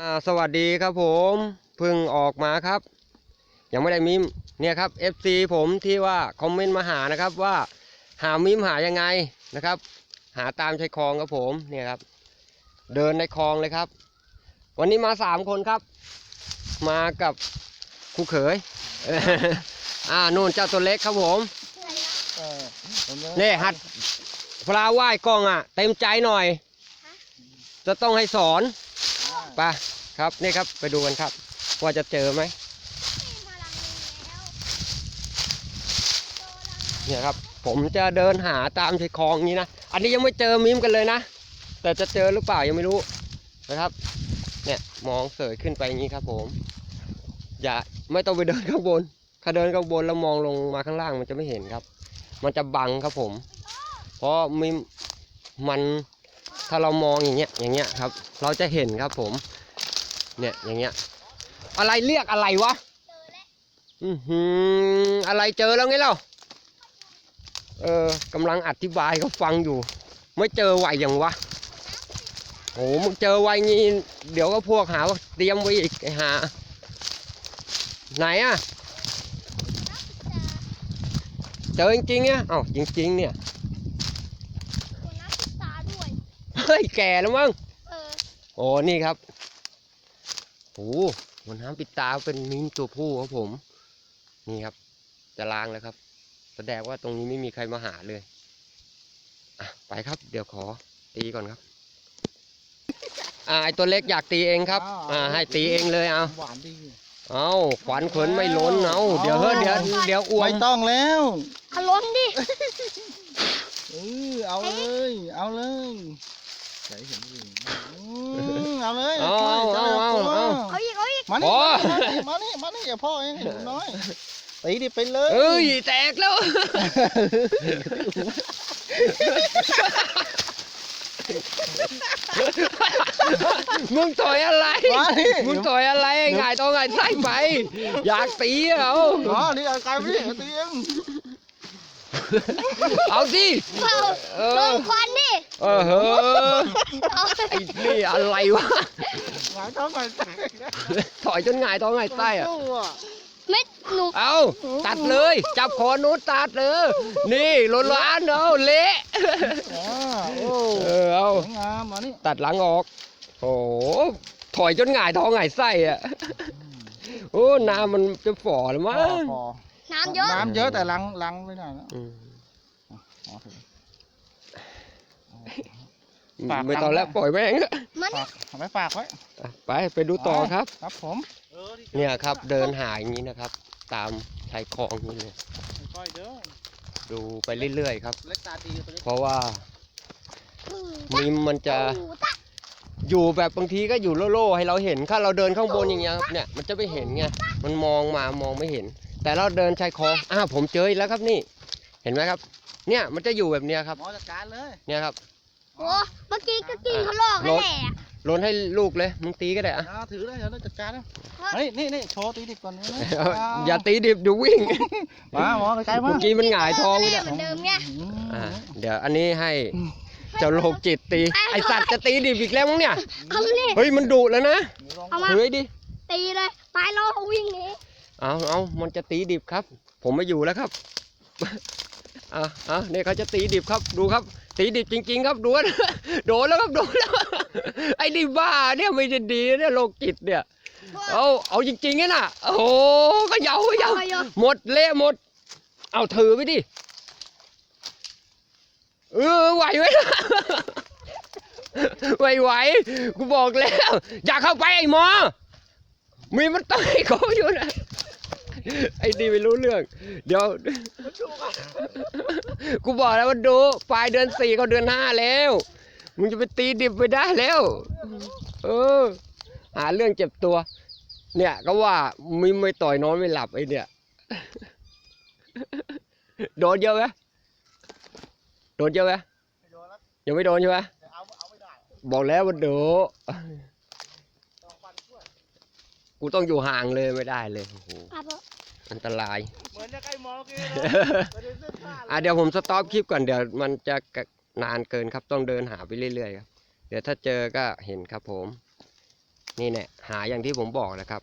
อ่าสวัสดีครับผมเพิ่งออกมาครับ ยังไม่ได้มิมเนี่ยครับ FC ผมที่ว่าคอมเมนต์มาหานะครับว่าหามิมหายังไงนะครับ หาตามชายคลองครับผมเนี่ยครับ เดินในคลองเลยครับ วันนี้มาสามคนครับ มากับครูเขยอ่านู่นเจ้าตัวเล็กครับผมเออผมนี่หัดปลาว่ายกล้องอะ เต็มใจหน่อย จะต้องให้สอน ไปครับนี่ครับไปดูกันครับ ว่าจะเจอไหมเนี่ยครับ ผมจะเดินหาตามชายคลองนี้นะ อันนี้ยังไม่เจอมิมกันเลยนะ แต่จะเจอหรือเปล่ายังไม่รู้นะครับ เนี่ยมองเสยขึ้นไปอย่างนี้ครับ ผม อย่าไม่ต้องไปเดินข้างบนถ้าเดินข้างบนแล้วมองลงมาข้างล่างมันจะไม่เห็นครับ มันจะบังครับผม เพราะมิมมัน ถ้าเรามองอย่างเงี้ยอย่างเงี้ยครับ เราจะเห็นครับผม เนี่ยอย่างเงี้ย อะไรเรียกอะไรวะอือหืออะไรเจอแล้วไงเล่าเออกำลังอธิบายเขาฟังอยู่ ไม่เจอไหวอย่างวะโอ้มึงเจอไวงี้เดี๋ยวก็พวกหาเตรียมไว้อีกหา ไหนอะเจอจริงๆเนี่ยเอ้าจริง ๆ เนี่ย หัวหน้าศึกษาด้วย เฮ้ยแก่แล้วมั้งเออโอ้นี่ครับโอ้มันน้ำปิดตาเป็นมิมตัวผู้ครับผม นี่ครับ จะล้างแล้วครับ แสดงว่าตรงนี้ไม่มีใครมาหาเลยอะไปครับ เดี๋ยวขอตีก่อนครับ อ่าไอตัวเล็กอยากตีเองครับ อ่า ให้ตีเองเลยเอาหวานดีเอาขวัญขนไม่ล้นเอาเดี๋ยวเฮ้ยเดี๋ยวเดี๋ยวอ้วไม่มต้องแล้วเอาล้นดิเออเอาเลย เอาเลย ใส่เห็นดีอืมเอาเลยเอาเอาเอาเอาเอาเอาอีกเอาอีกมาโอ้นี่มานี่มานี่อย่าพ่อเองหนูน้อยตีดิไปเลยเอ้ยแตกแล้วมึงต่อยอะไรมานี่มึงต่อยอะไรไงายตัวไงายไส้ไป อยากตีเอาอ๋อนี่เอาไกลไปดิเอาตีเอง เอาสิเอาเอลอ งควันดิเออเฮ้อเอาไอ้นี่อะไรวะหงายท้องหงายใจถอยจนหงายท้องหงายไส้อะสู้อะไม่หนูเอาตัดเลย จับคอนู้นตัดเลย นี่โลนล้านเอาเละอ่าโอ้เออเอา สวยงามมานี่ตัดหลังออก โอ้โห ถอยจนหงายท้องหงายไส้อะโอ้น้ำมันจะฝ่อแล้วพมั้องพอ น้ำเยอะ น้ำเยอะแต่ลังลังไม่ได้แล้วอืมอ๋อเถอะอืมฝากไม่ต้องแล้วหลังปล่อยแม่งมันฝากเอาไว้ฝากไว้อะไปไปดูต่อครับ ครับผมเนี่ยครับเดินหาอย่างนี้นะครับ ตามชายคลองนี่เลยค่อยๆเด้อดูไปเรื่อยๆครับ เล็กตาดีตัวเล็กเพราะว่ามิมมันจะอูตะอยู่แบบบางทีก็อยู่โล่ๆให้เราเห็นถ้าเราเดินข้างบนอย่างเงี้ยครับเนี่ยมันจะไม่เห็นไงมันมองมามองไม่เห็น แต่เราเดินชายคลองอ้าวผมเจออีกแล้วครับนี่ เห็นไหมครับ เนี่ยมันจะอยู่แบบเนี้ยครับ หมอจัดการเลยเนี่ยครับ โอ้เมื่อกี้ก็กินเขาลอกนั่นแหละลนให้ลูกเลยมึงตีก็ได้อะอ่าถือเลยเดี๋ยวเราจัดการนะเฮ้ยนี่นี่โชว์ตีดิบก่อนนะอย่าตีดิบเดี๋ยววิ่งมาหมอใกล้ๆมาเมื่อกี้มันหงายท้องไปแม่แล้วเหมือนเดิมไงอ่าเดี๋ยวอันนี้ให้เจ้าโรคจิตตี ไอสัตว์จะตีดิบอีกแล้วมั้งเนี่ยเอาเลยเฮ้ยมันดุแล้วนะ เอามาเฮ้ยดิ ตีเลย ตายแล้ววิ่งหนี เอาเอามันจะตีดิบครับ ผมไม่อยู่แล้วครับอะอะเนี่ยเขาจะตีดิบครับดูครับ ตีดิบจริง ๆ ครับดูนะโดนแล้วครับโดนแล้วไอ้นี่บ้าเนี่ยไม่จะดีเนี่ยโรคจิตเนี่ย เอาเอาจริงๆเนี่ยนะโอ้โหก็เหยาก็เหยาเอาเยอะหมดเละหมด เอาถือไปดิเออไหวไหมนะไหวไหวกูบอกแล้ว อย่าเข้าไปไอ้หมอมีมันต่อยเขาอยู่นะ ไอ้ดีไม่รู้เรื่อง เดี๋ยว กูบอกแล้วว่าดูปลายเดือนสี่เขาเดือนห้าแล้ว มึงจะไปตีดิบไปได้แล้ว เออ หาเรื่องเจ็บตัว เนี่ย ก็ว่ามีไม่ต่อยนอนไม่หลับไอ้เนี่ย โดนเยอะไหมโดนเยอะไหมยังไม่โดนใช่ไหมบอกแล้วว่าโดน กูต้องอยู่ห่างเลยไม่ได้เลยโอ้โหครับผมอันตรายเหมือนจะใกล้หมอกี้อะเดี๋ยวผมสต็อปคลิปก่อนเดี๋ยวมันจะนานเกินครับต้องเดินหาไปเรื่อยๆครับเดี๋ยวถ้าเจอก็เห็นครับผม นี่แหละหาอย่างที่ผมบอกนะครับ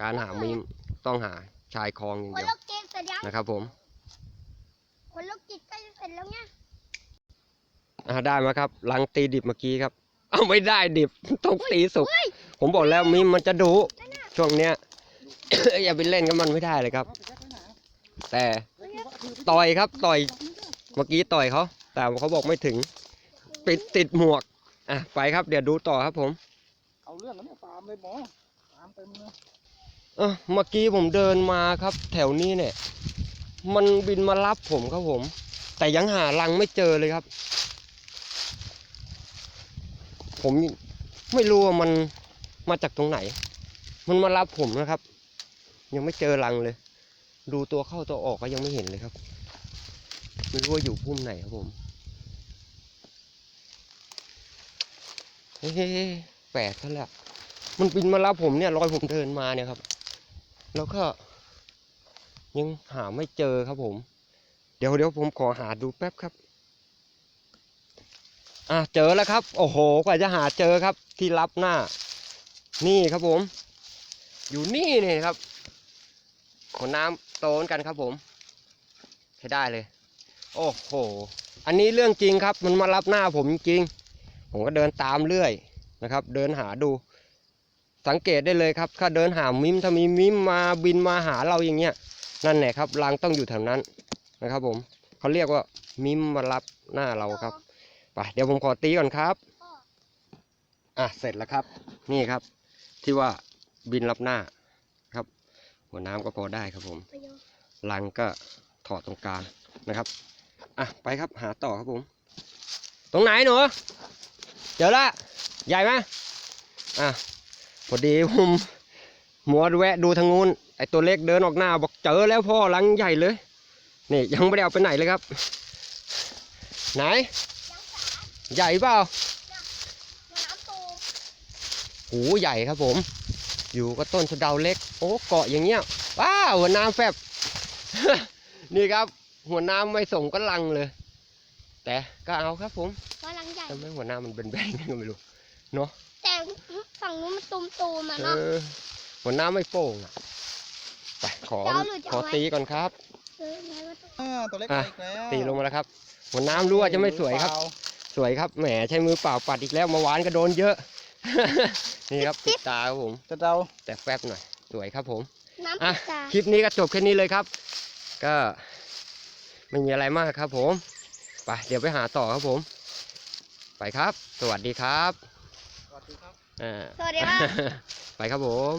การหามีมต้องหาชายคลองอย่างคนเดียวโรคจิตเสร็จยังนะครับผมคนโรคจิตใกล้จะเสร็จแล้วเนี่ยอ่าได้มาครับลังตีดิบเมื่อกี้ครับ เอาไม่ได้ดิบต้องตีสุกเฮ้ย ผมบอกแล้วมีมมันจะดุช่วงเนี้ย อย่าไปเล่นกับมันไม่ได้เลยครับ แต่ต่อยครับต่อยเมื่อกี้ต่อยเขาแต่เขาบอกไม่ถึงปิดติดหมวกอะไปครับเดี๋ยวดูต่อครับผมเอาเรื่องแล้วเนี่ยตามเลยหมอตามเต็มเลยเออเมื่อกี้ผมเดินมาครับ แถวนี้เนี่ย มันบินมารับผมครับผม แต่ยังหารังไม่เจอเลยครับ ผมไม่รู้ว่ามัน มาจากตรงไหน มันมารับผมนะครับ ยังไม่เจอรังเลย ดูตัวเข้าตัวออกก็ยังไม่เห็นเลยครับ ไม่รู้ว่าอยู่พุ่มไหนครับผมเฮ้ยแปลกซะแล้วมันบินมารับผมเนี่ยรอยผมเดินมาเนี่ยครับ แล้วก็ ยังหาไม่เจอครับผม เดี๋ยวเดี๋ยวผมขอหาดูแป๊บครับอะเจอแล้วครับ โอ้โห กว่าจะหาเจอครับ ที่รับหน้า นี่ครับผม อยู่นี่นี่ครับ ขนน้ำโตนกันครับผมใช้ได้เลย โอ้โห อันนี้เรื่องจริงครับ มันมารับหน้าผมจริง ผมก็เดินตามเรื่อยนะครับ เดินหาดู สังเกตได้เลยครับ ถ้าเดินหามิมถ้ามีมิมมาบินมาหาเราอย่างเงี้ย นั่นแหละครับรังต้องอยู่แถวนั้นนะครับ ผมเขาเรียกว่ามิมมารับหน้าเราครับไปเดี๋ยวผมขอตีก่อนครับ อะ เสร็จแล้วครับ นี่ครับ ที่ว่าบินรับหน้าครับ หัวน้ำก็พอได้ครับผมไปโยรังก็ถอดตรงกลางนะครับอะไปครับหาต่อครับผม ตรงไหนหนูเจอละใหญ่ไหมอะพอดีผมมัวแวะดูทางนู้นไอตัวเล็กเดินออกหน้าบอกเจอแล้วพ่อรังใหญ่เลยนี่ยังไม่ได้เอาไปไหนเลยครับ ไหน ใหญ่เปล่าน้ำตูม หูใหญ่ครับผม อยู่ก็ต้นสะเดาเล็ก โอ้เกาะอย่างเงี้ยว้าวหัวน้ำแฟบ นี่ครับ หัวน้ำไม่ส่งก็ลังเลย แต่ก็เอาครับผมกำลังใหญ่ ทำไมหัวน้ำมันเป็นแบนๆก็ไม่รู้แต่ฝั่งนู้นมันตูมตูมๆอะเอเนาะ อหัวน้ำไม่โป่งอะไปขอจะเอาหรือจะขอเอาไว้ ตีก่อนครับ เออไหนวะตูมอ่าตัวเล็กอะมาอีกแล้วตีลงมาแล้วครับ หัวน้ำรู้ว่าจะไม่สวยครับ สวยครับ แหมใช้มือเปล่าปัดอีกแล้วเมาหวานก็โดนเยอะ นี่ครับปิดตาครับผมจะเดาแต่แฟบหน่อย สวยครับผมน้ำอะปิดตา คลิปนี้ก็จบแค่นี้เลยครับ ก็ไม่มีอะไรมากครับ ผมไปเดี๋ยวไปหาต่อครับผม ไปครับ สวัสดีครับสวัสดีครับอ่าสวัสดีครับ ไปครับผม